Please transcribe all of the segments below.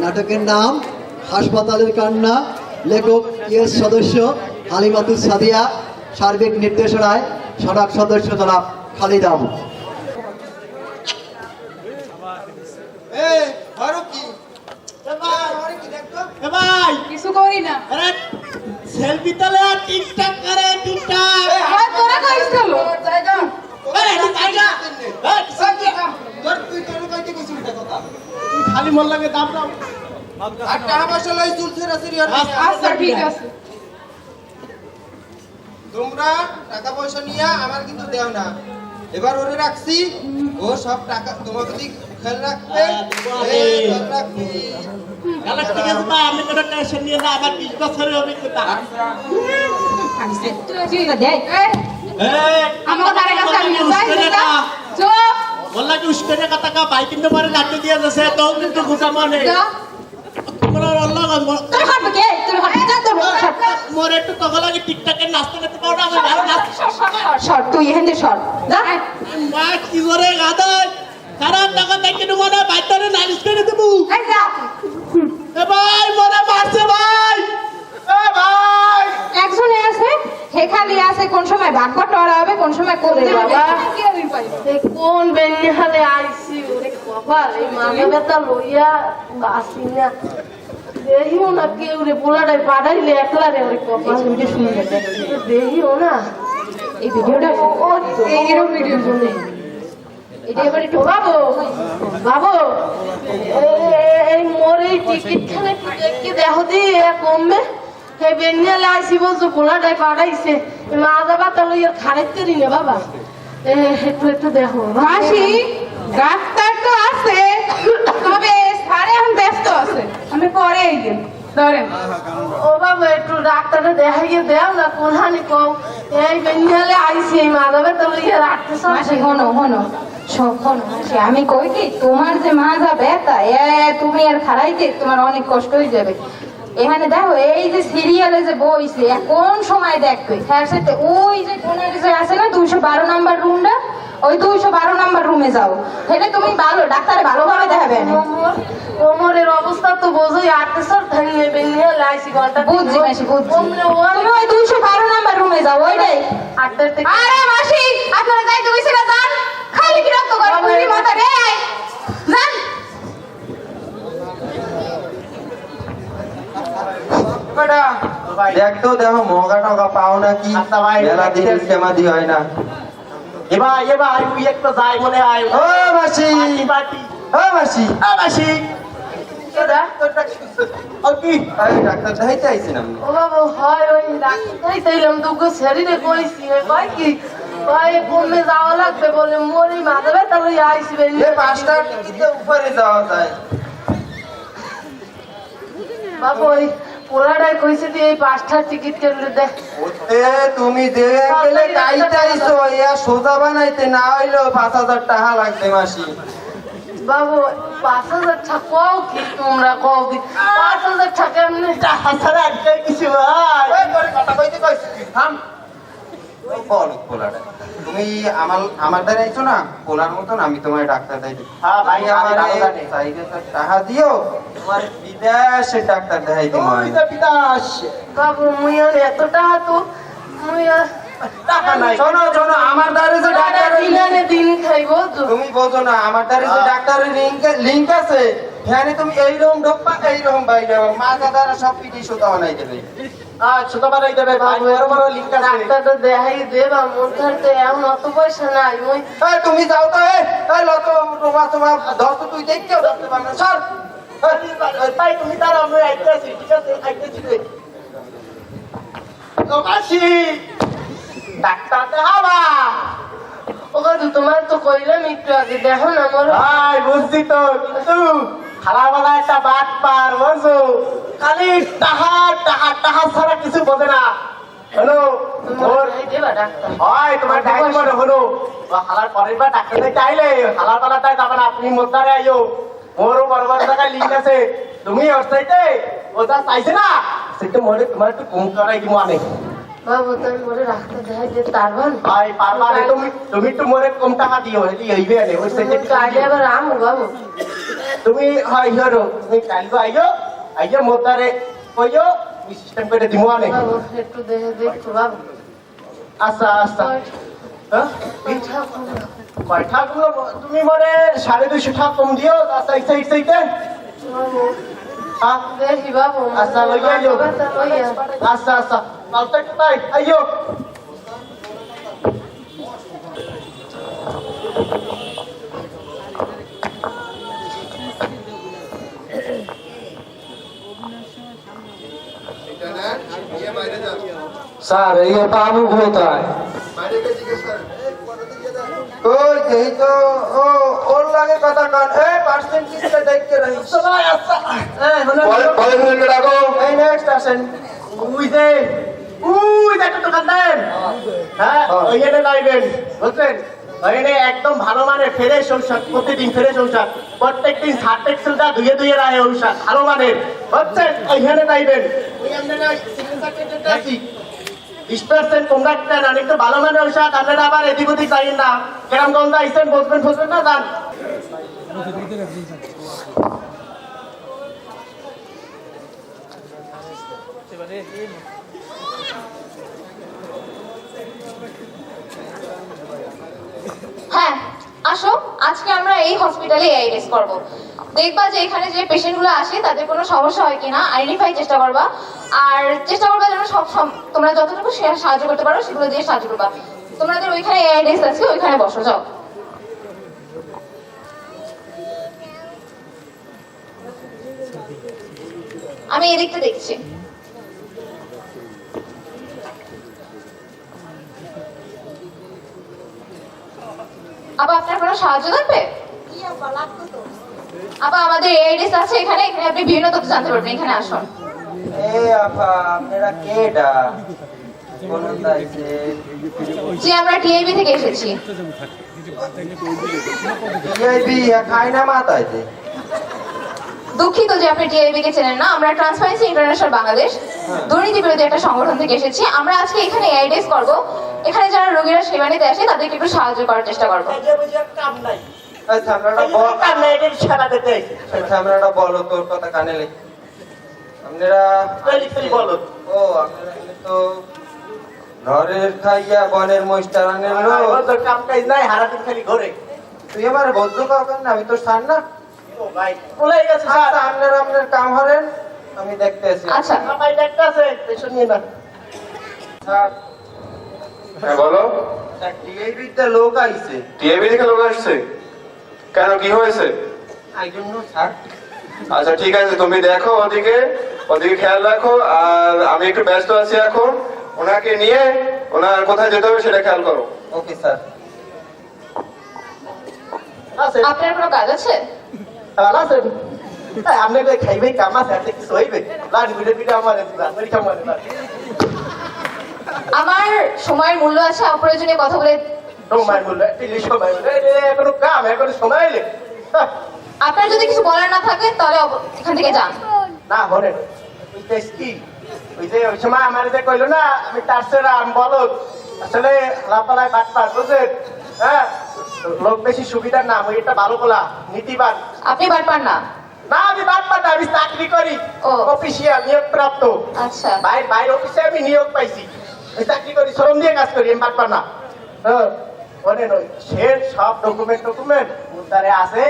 নাটকের নাম হাসপাতালের কান্না লেখক ইয়েস সদস্য হালিমাতুল সাদিয়া সার্বিক নির্দেশনায় সড়ক সদস্য জনাব খালিদ আবু। ভাই কিছু করি না। সেলফি তোলে আর টিকটক করে টিকটক আর তোরা করিস কেন আরে জায়গা এই, সেলফি। তোর তুই তোর কইতে কিছু উল্টা কথা মন লাগে দাম দাম। আচ্ছা ঠিক আছে। তোমরা টাকা পয়সা নিয়ে আমার কিন্তু দেও না। এবার ওরে রাখছি ও সব টাকা তোমাকে যদি খেয়াল রাখবে। খেয়াল কোনো টেনশন নিয়ে না আমার 20 বছরের অভিজ্ঞতা। আমার কাছে আমি না যাই উস্কে না না। চুপ বললা কি উস্কে কথা কা ভাই কিন্তু পরে লাঠি দিয়ে যাচ্ছে তো কিন্তু মনে। যা। তোমরা অল্লাহ তোর হাঁটবে কে? তোর তোর মোর একটু তখন লাগে টিকটকের নাচতে নাচতে পারো না আমি ভালো নাচ সর তুই এখান থেকে সর। যা। মা কি করে গাদায় খারাপ টাকা দেখে নেব না বাইরে নালিশ করে দেবো। এই যা। এ ভাই মনে মারছে ভাই। এ ভাই। একজনে আছে হে খালি আছে কোন সময় ভাগ বটরা হবে কোন সময় করে বাবা। কোন বেনিহালে আইছি ওরে বাবা এই মাথা ব্যথা লইয়া আসি না। দেখিও না কেউ রে পোলাটাই পাঠাইলে একলা রে ওরে বাবা। দেখিও না। এই ভিডিওটা ও এই এরকম ভিডিও শুনে। এটা এবার একটু বাবু বাবু এ- এ- এই মোর এই টিকিট খানে একটু দেখে দেখো দি কমবে। হে বেনিহালে আইছি বলছো পোলাটাই পাঠাইছে। মা যাবা তাহলে আর খারাইতে রি বাবা। একটু একটু দেখো। মাসি ডাক্তার তো আছে তবে স্যারে এখন ব্যস্ত আছে। আমি পরে এই ধরেন। ও বাবা একটু ডাক্তারে দেখাইয়ে দেও না এই এই মাধবে রাখতে মাসি হনো হনো মাসি আমি কই কি তোমার যে মাজা ব্যথা এ তুমি আর খারাইতে তোমার অনেক কষ্ট হয়ে যাবে। এখানে দেখো এই যে সিরিয়ালে যে বইছে কোন সময় দেখবে? হ্যাঁ সাথে ওই যে কোনারে যে আছে না দুইশো বারো নাম্বার রুমটা ওই দুইশো বারো নাম্বার রুমে যাও। তাহলে তুমি ভালো ডাক্তারে ভালোভাবে দেখাবে। কোমরের অবস্থা তো বোঝোই সর থাকলে বেনিহালে আইছি ঘণ্টা বুঝছি বুঝছি। তুমি ওই দুইশো বারো নাম্বার রুমে যাও ওইটাই। আটটার থেকে আরে মাসি আপনারা যাইতে হইছে না যান খালি বিরক্ত করে পুরি মাথা রে যান দেখ তো দেখো মগা টগা পাও নাকি আচ্ছা ভাই, মেলা দিন। কেমাদি হয় না। এ ভাই এ ভাই তুই একটা যাই মনে আয় ও মাসি। ও মাসি। ও ডাক্তার দেখাইতে ও হয় ওই ডাক্তার দুগো শরীরে কইছি। কয় কি? কয় কমে যাওয়া লাগবে বলে মরি মাধবে তাহলে বেনিহালে পাঁচটা টিকিটে উপরে যাওয়া যায়? বাবা পোলাটাই কইছে যে এই পাঁচটা টিকিট কেটে দে। এ তুমি দেবে গেলে তাই তাইছো ইয়া সোজা বানাইতে না হইল পাঁচ হাজার টাকা লাগবে মাসি। বাবু পাঁচ হাজার টাকা কও কি তোমরা কও কি? পাঁচ হাজার টাকা এমনি টাকা ছাড়া আর কিছু ভাই কথা কইতে কইছি। থাম। বল তুমি আমার আমার দ্বারা আইছো না পোলার মতন আমি তোমার ডাক্তার দেখাই হ্যাঁ, ভাই, তুমি আমি আমারে টাকা দিও তোমার বিদেশে ডাক্তার দেখাই দিই ওই যে বাবু মুই এত টাকা তো মুই টাকা নাই। শোনো শোনো আমার দ্বারা যে ডাক্তার দিন খাইবো তুমি বোঝো না আমার দ্বারা যে। ডাক্তারের লিঙ্ক লিঙ্ক আছে। এখানে তুমি এইরকম ঢোকবা এইরকম বাইরে মাথা দ্বারা সব পিটি সুতা বানাই দেবে। আজ ছোট বাড়াই দেবে ভাই বড় বড় লিঙ্ক আছে ডাক্তারটা দেখাই দেবা মোর কাছে এমন অত পয়সা নাই মুই এই তুমি যাও তো এই এই লত তোমার তোমার ধর তো তুই দেখতেও ধরতে পারবে না সর। তাই তুমি তার আমি আইতেছি ঠিক আছে? আইতেছি ও মাসি ডাক্তার দেখাবা। তো তোমার তো কইলাম একটু আগে দেখো না আমার ভাই বুঝছি তো কিন্তু খালাবেলা একটা বাট পার বুঝছ? খালি টাহা টাহা টাহা ছাড়া কিছু বোঝে না। ওর হয় তোমার ডাইনি মনে হলো। হালার পরের বার ডাক্তার দেখতে আইলে হালার পালাটাই যাবে না আপনি মোদ্দারে আইও। মোরও টাকায় লিঙ্ক আছে। তুমি ওর ও যা চাইছে না? সেটা মনে তোমার একটু কম করাই দিব আমি। বাবু তুমি মোরে ভাই পারবা তুমি তুমি একটু মোরে কম টাকা দিও হইবে না ওই সাইতে কাজে আবার আমু বাবু। তুমি হয় হিরো তুমি কালকে আইও আইও মোতারে। কইও সিস্টেম করে দিমু আনে। একটু দেখে দেখো বাবু। আচ্ছা আচ্ছা। হ্যাঁ? কয় ঠাকুর তুমি মনে সাড়ে দুইশো টাকা কম দিও। আচ্ছা ইচ্ছা ইচ্ছা ইচ্ছা আচ্ছা, আইও। আচ্ছা আচ্ছা। আইও স্যার এই বাবু কোথায় ওই তো ও ওর লাগে কথা কান। এই পার্সেন্টেজটা দেখতে সবাই আচ্ছা। হ্যাঁ হলো পরে মিনিটে ডাকো এই নেক্সট আসেন। উই দোকানদার হ্যাঁ লাইবেন। বুঝছেন ওইখানে একদম ভালো মানে ফ্রেশ ঔষধ প্রতিদিন ফ্রেশ ঔষধ প্রত্যেক দিন সাত এক্সেলটা ধুয়ে ধুয়ে রাখে ঔষধ। ভালো মানের বুঝছেন? ওইখানে ওই সিগনেচার আছি বিশ পার্সেন্ট রাখতেন আর একটু ভালো মানের ঔষধ আপনারা আবার এদিক ওদিক চাইেন না। কেরম গন্ধ আইসেন, বসবেন ফসবেন না, যান। হ্যাঁ আসো, আজকে আমরা এই হসপিটালে এআই টেস্ট করব। দেখবা যে এখানে যে পেশেন্টগুলো আসে, তাদের কোনো সমস্যা হয় কিনা আইডেন্টিফাই চেষ্টা করবা। আর চেষ্টা করবা যেন সব তোমরা যতটুকু সাহায্য করতে পারো, সেগুলো দিয়ে সাহায্য করবা। তোমাদের ওইখানে এআই টেস্ট আছে, ওইখানে বসো, যাও। আমি এদিকটা দেখছি। আপা আপনার কোনো সাহায্য লাগবে? আপা আমাদের এআইডিস আছে এখানে এখানে আপনি বিভিন্ন তথ্য জানতে পারবেন এখানে আসুন। এ আপা আপনারা কেডা কোন দাইছে জি আমরা টিআইবি থেকে এসেছি। টিআইবি খাই না মাথাইতে দুঃখিত যে আপনি টিআইবি কে চেনেন না। আমরা ট্রান্সপারেন্সি ইন্টারন্যাশনাল বাংলাদেশ দুর্নীতি বিরোধী একটা সংগঠন থেকে এসেছি। আমরা আজকে এখানে এআইডিস করব। এখানে যারা রোগীরা সেবা নিতে আসে তাদেরকে একটু সাহায্য করার চেষ্টা করব। বল তোর কথা কানে আপনারা। ও আপনারা তো ঘরের খাইয়া বনের মহিষ্টারানের লোক তোর কাম কাজ নাই হারাদিন খালি ঘরে। তুই আমার বদ্ধ কাউকে না আমি তো সার না। ভাই। বলেই গেছে স্যার। আচ্ছা আপনার কাম হরেন আমি দেখতে আছি আচ্ছা। ভাই একটা আছে পেছন না। স্যার। হ্যাঁ বলো। টিআইবিতে লোক আইছে। টিএবি থেকে লোক আসছে? কেন কি হয়েছে? I don't know sir. আচ্ছা ঠিক আছে তুমি দেখো ওদিকে ওদিকে খেয়াল রাখো আর আমি একটু ব্যস্ত আছি এখন। ওনাকে নিয়ে ওনার কোথায় যেতে হবে সেটা খেয়াল করো। Okay sir. আপনার কোনো কাজ আছে? ভালো আছে এই, আপনি কই খাইবে কাম আপনি কিছু হইবে। লাড়ি বিড়ে বিড়ে আমার আমার সময়ের মূল্য আছে অপ্রয়োজনীয় কথা বলে সময় বললে তিলি সময় এখনও কাম এখনও সময় এলে। হ্যাঁ, আপনার যদি কিছু বলার না থাকে তাহলে এখান থেকে যান। না ওই ওই যে ওই সময় আমার যে কইলো না আমি তার সেরাম বলো আসলে লাপালায় বাট পার বুঝলেন? হ্যাঁ? লোক বেশি সুবিধার না ওই এটা ভালো বলা নীতিবান। আপনি বার পান না? না আমি বাট পার না, আমি চাকরি করি। অফিসিয়াল নিয়োগ প্রাপ্ত আচ্ছা। বাইরে বাইরে অফিসে আমি নিয়োগ পাইছি। আমি চাকরি করি শ্রম দিয়ে কাজ করি আমি বাট পার না। বলেন ওই সে সব ডকুমেন্ট ডকুমেন্ট মুদ্রারে আছে।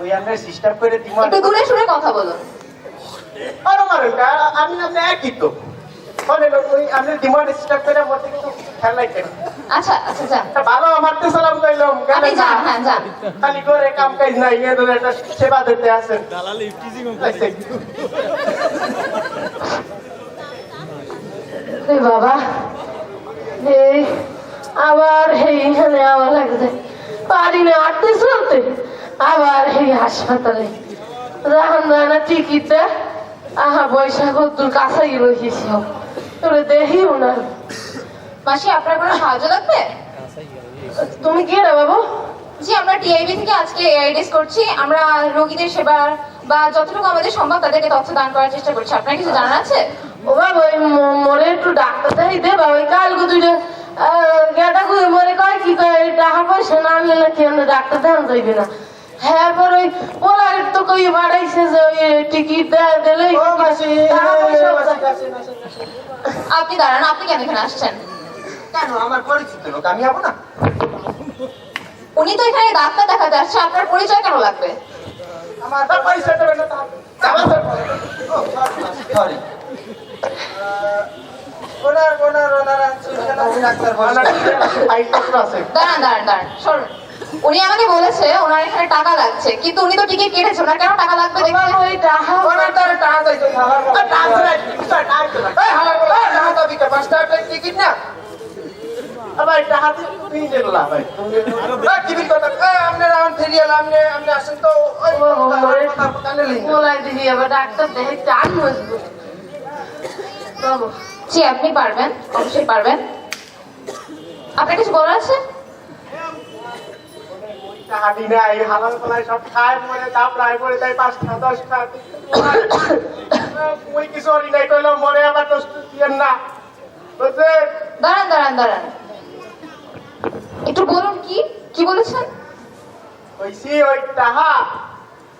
ওই আমরা সিস্টেম করে দিব একটু দূরে শুনে কথা বলুন। আরও মারেন আমি আপনি একই তো। বলেন ওই ডিমান্ড করে মধ্যে রাখেন আচ্ছা আচ্ছা যান। ভালো আমার তো সালাম কইলাম আপনি যান হ্যাঁ যান। খালি করে কাম কাজ নাই এদের একটা সেবা দিতে আছেন আচ্ছা। এ বাবা এই আবার এইখানে আবার লাগছে। পারি না আটতে চলতে আবার এই হাসপাতালে। রাহান রানা টিকিটটা আহা বৈশাখ দূর কাছাই রয়েছি তোরে দেখিও না মাসি আপনার কোনো সাহায্য লাগবে? তুমি কে রে বাবু। জি আমরা টিআইবি থেকে আজকে এআইডিস করছি। আমরা রোগীদের সেবার বা যতটুকু আমাদের সম্ভব তাদেরকে তথ্য দান করার চেষ্টা করছি। আপনার কিছু জানার আছে? ও বাবা ওই মোরে একটু ডাক্তার দেখাই দে বাবা। ওই কালকে দুইটা করে মোরে কয় কি কয় টাকা পয়সা না নাকি আমরা ডাক্তার দেখান যাইবে না। হ্যাঁ পর ওই পোলার তো কই বাড়াইছে যে ওই টিকিট দেয় দিলে। আপনি দাঁড়ান আপনি কেন এখানে আসছেন? কেন? আমার পরিচিত লোক আমি যাব না? উনি তো এখানে ডাক্তার দেখাতে আসছে আপনার পরিচয় কেন লাগবে? আমার তো পরিচয় দেবে না সরি ওনার ওনার ওনার আছে ডাক্তার দাঁড়ান দাঁড়ান দাঁড়ান সরুন। উনি আমাকে বলেছে ওনার এখানে টাকা লাগছে। কিন্তু উনি তো টিকিট কেটেছে ওনার কেন টাকা লাগবে দেখতে? আমার ওই টাকা ওনার তো টাকা চাইছে টাকা চাইছে এই হালার বলা টাকা তো দিকে পাঁচ টাকা টিকিট না? ভাই টাকা তুমি ভাই। কথা আসেন তো ওই কথা কানে লিন পোলাই দিদি আবার ডাক্তার দেখে টান মজবুত বাবু জি আপনি পারবেন অবশ্যই পারবেন। আপনার কিছু বলার আছে? টাকা দিই না এই হালাল পালায় সব খায় মরে দাম রায় মরে যায় পাঁচ টাকা দশ টাকা কিছু অরি নাই কইলো মরে আবার দোষ দিয়েন না। বুঝছেন দাঁড়ান দাঁড়ান দাঁড়ান। একটু বলুন কি কি বলেছেন? ওইসি ওই টাহা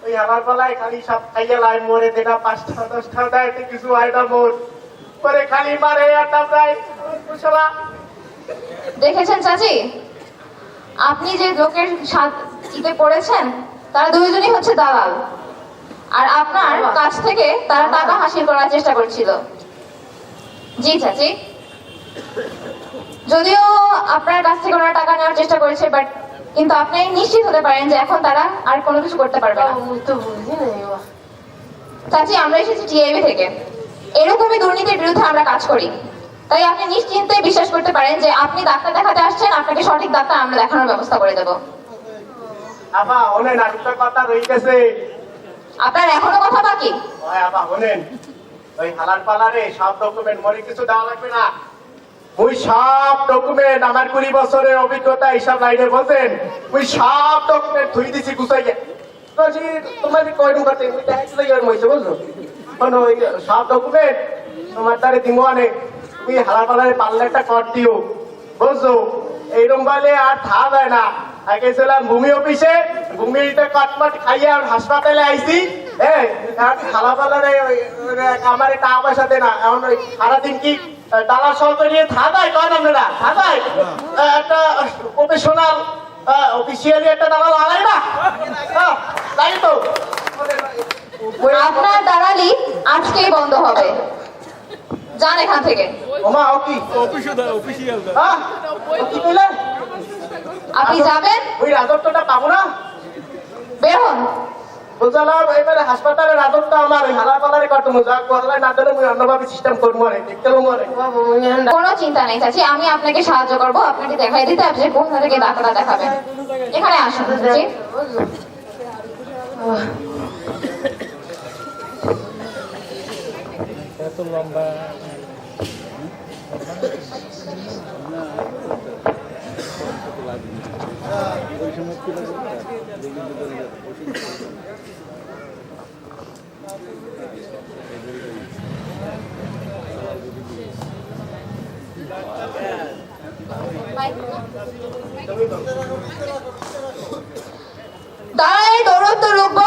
ওই আমার বেলায় খালি সব খাইয়া লাই মরে দেনা পাঁচ টাকা দশ টাকা দেয় কিছু হয় না মোর। পরে খালি মারে প্রায় কুশলা দেখেছেন চাচি? আপনি যে লোকের সাথে পড়েছেন তারা দুইজনই হচ্ছে দালাল। আর আপনার কাছ থেকে তারা টাকা হাসিল করার চেষ্টা করছিল। জি চাচি। যদিও আপনার কাছ থেকে ওরা টাকা নেওয়ার চেষ্টা করেছে বাট কিন্তু আপনি নিশ্চিত হতে পারেন যে এখন তারা আর কোনো কিছু করতে পারবে না। চাচি আমরা এসেছি টিআইবি থেকে। এরকমই দুর্নীতির বিরুদ্ধে আমরা কাজ করি। তাই আপনি নিশ্চিন্তে বিশ্বাস করতে পারেন যে আপনি ডাক্তার দেখাতে আসছেন আপনাকে সঠিক ডাক্তার আমরা দেখানোর ব্যবস্থা করে দেবো। আপা হলেন আরেকটা কথা রয়ে গেছে আপনার এখনও কথা বাকি? ওই আবা হলেন। ওই হালাল পালারে সব ডকুমেন্ট মরে কিছু দেওয়া লাগবে না। ওই সব ডকুমেন্ট আমার কুড়ি বছরের অভিজ্ঞতা এইসব লাইনে বলছেন। ওই সব ডকুমেন্ট থুই দিছি গুছাইয়া বলছি তোমার কয় ইয়ার মইছে বুঝছ? মানে ওই সব ডকুমেন্ট তোমার তারে দিমো আনে। তুমি হালাল পালারে পারলে একটা কর দিও। বুঝছ? এইরকম বলে আর থা যায় না। আগে ভূমি অফিসে? ভূমিতে কাটমাট খাইয়া আর হাসপাতালে আইছি। হ্যাঁ আমার পয়সা দে না। এখন সারাদিন কি সহকারী নিয়ে থাকায় কয় একটা প্রফেশনাল অফিসিয়ালি একটা দালাল আলাই না? হ্যাঁ, তাই তো। আপনার দালালি আজকেই বন্ধ হবে। যান এখান থেকে। ওমা হ্যাঁ? কি আপনি যাবেন? ওই রাজত্বটা পাবো না? বের হন। বুঝলাম এবারে হাসপাতালে রাজত্ব আমার ওই হালা পালারে কত মজা করলে না দিলে মুই অন্যভাবে সিস্টেম করব রে দেখতে মরে বাবু মুই হান্ডা কোনো চিন্তা নেই চাচি আমি আপনাকে সাহায্য করব আপনাকে দেখাই দিতে আপনি কোথা থেকে ডাক্তার দেখাবেন। এখানে আসুন জি দাঁড়ায় দৌড়ত্ব রূপ